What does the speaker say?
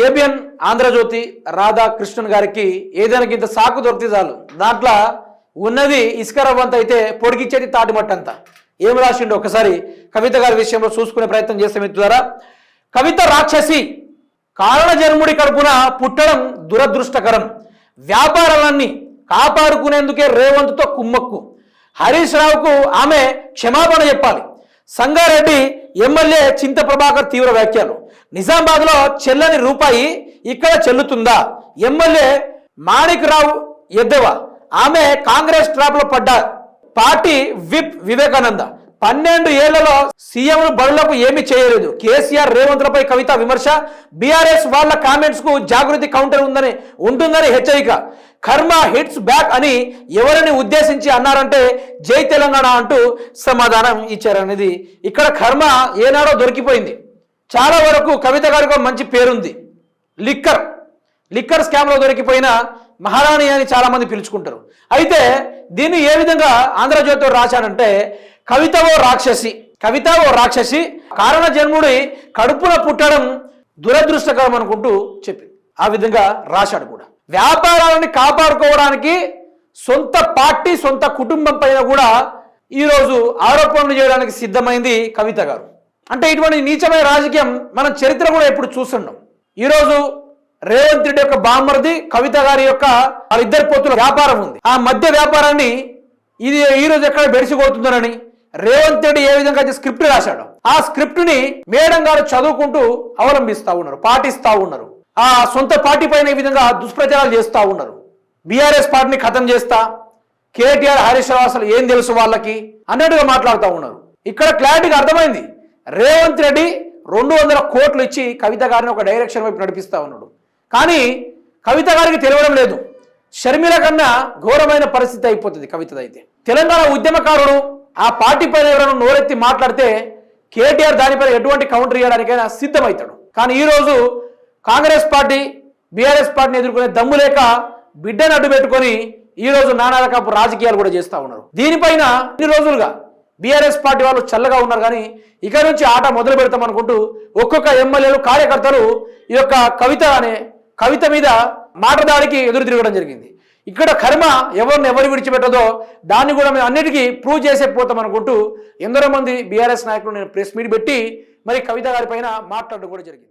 ABN Andhra Jyothi Radhakrishnan గారికి ఏదైనా ఇంత సాకు దొరికితే చాలు. దాంట్లో ఉన్నది ఇస్కరవ్వంత అయితే పొడిగిచ్చేది తాటిమట్టంత. ఏం రాసిండో ఒకసారి కవిత గారి విషయంలో చూసుకునే ప్రయత్నం చేస్తే ద్వారా కవిత రాక్షసి కారణ జన్ముడి కడుపున పుట్టడం దురదృష్టకరం. వ్యాపారాలన్నీ కాపాడుకునేందుకే రేవంత్తో కుమ్మక్కు. హరీష్ రావుకు ఆమె క్షమాపణ చెప్పాలి. సంగారెడ్డి ఎమ్మెల్యే చింత ప్రభాకర్ తీవ్ర వ్యాఖ్యలు. నిజామాబాద్లో చెల్లని రూపాయి ఇక్కడ చెల్లుతుందా? ఎమ్మెల్యే మాణిక్ రావు ఎద్దెవా. ఆమె కాంగ్రెస్ ట్రాప్లో పడ్డ పార్టీ విప్ వివేకానంద. పన్నెండు ఏళ్ళలో సీఎం బడులకు ఏమీ చేయలేదు. కేసీఆర్ రేవంత్లపై కవిత విమర్శ బీఆర్ఎస్ వాళ్ళ కామెంట్స్కు జాగృతి కౌంటర్ ఉందని ఉంటుందని హెచ్చరిక. కర్మ హిట్స్ బ్యాక్ అని ఎవరిని ఉద్దేశించి అన్నారంటే జై తెలంగాణ అంటూ సమాధానం ఇచ్చారనేది. ఇక్కడ కర్మ ఏనాడో దొరికిపోయింది. చాలా వరకు కవిత గారికి మంచి పేరుంది. లిక్కర్. లిక్కర్ స్కామ్లో దొరికిపోయిన మహారాణి అని చాలామంది పిలుచుకుంటారు. అయితే దీన్ని ఏ విధంగా ఆంధ్రజ్యోతిలో రాశానంటే కవిత ఓ రాక్షసి కవిత ఓ రాక్షసి కారణ జన్ముడి కడుపున పుట్టడం దురదృష్టకరం అనుకుంటూ చెప్పింది. ఆ విధంగా రాశాడు కూడా. వ్యాపారాలను కాపాడుకోవడానికి సొంత పార్టీ సొంత కుటుంబం పైన కూడా ఈరోజు ఆరోపణలు చేయడానికి సిద్ధమైంది కవిత గారు. అంటే ఇటువంటి నీచమైన రాజకీయం మనం చరిత్ర కూడా ఎప్పుడు చూస్తున్నాం ఈరోజు రేవంత్ రెడ్డి యొక్క బామ్మర్ది కవిత గారి యొక్క వాళ్ళిద్దరి పొత్తుల వ్యాపారం ఉంది. ఆ మధ్య వ్యాపారాన్ని ఇది ఈ రోజు ఎక్కడ బెడిసి కొడుతుందనని రేవంత్ రెడ్డి ఏ విధంగా అయితే స్క్రిప్ట్ రాశాడు ఆ స్క్రిప్ట్ని మేడం గారు చదువుకుంటూ అవలంబిస్తా ఉన్నారు పాటిస్తా ఉన్నారు. ఆ సొంత పార్టీ పైన ఈ విధంగా దుష్ప్రచారాలు చేస్తూ ఉన్నారు. బీఆర్ఎస్ పార్టీని ఖతం చేస్తా కేటీఆర్ హరీష్ రావు అసలు ఏం తెలుసు వాళ్ళకి అన్నట్టుగా మాట్లాడుతూ ఉన్నారు. ఇక్కడ క్లారిటీగా అర్థమైంది రేవంత్ రెడ్డి రెండు వందల కోట్లు ఇచ్చి కవిత గారిని ఒక డైరెక్షన్ వైపు నడిపిస్తా ఉన్నాడు. కానీ కవిత గారికి తెలియడం లేదు. షర్మిల కన్నా ఘోరమైన పరిస్థితి అయిపోతుంది కవితదైతే తెలంగాణ ఉద్యమకారుడు ఆ పార్టీ పైన ఎవరైనా నోరెత్తి మాట్లాడితే కేటీఆర్ దానిపైన ఎటువంటి కౌంటర్ ఇవ్వడానికైనా సిద్ధమవుతాడు. కానీ ఈరోజు కాంగ్రెస్ పార్టీ బీఆర్ఎస్ పార్టీని ఎదుర్కొనే దమ్ము లేక బిడ్డను అడ్డు పెట్టుకొని ఈ రోజు నానా రకపు రాజకీయాలు కూడా చేస్తా ఉన్నారు. దీనిపైన ఇన్ని రోజులుగా బీఆర్ఎస్ పార్టీ వాళ్ళు చల్లగా ఉన్నారు కానీ ఇక నుంచి ఆట మొదలు పెడతాం అనుకుంటూ ఒక్కొక్క ఎమ్మెల్యేలు కార్యకర్తలు ఈ యొక్క కవిత అనే కవిత మీద మాట దాడికి ఎదురు తిరగడం జరిగింది. ఇక్కడ కర్మ ఎవరిని ఎవరు విడిచిపెట్టదో దాన్ని కూడా మేము అన్నిటికీ ప్రూవ్ చేసే పోతాం అనుకుంటూ ఎందరో మంది బీఆర్ఎస్ నాయకులు నేను ప్రెస్ మీట్ పెట్టి మరి కవిత గారి పైన మాట్లాడడం కూడా జరిగింది.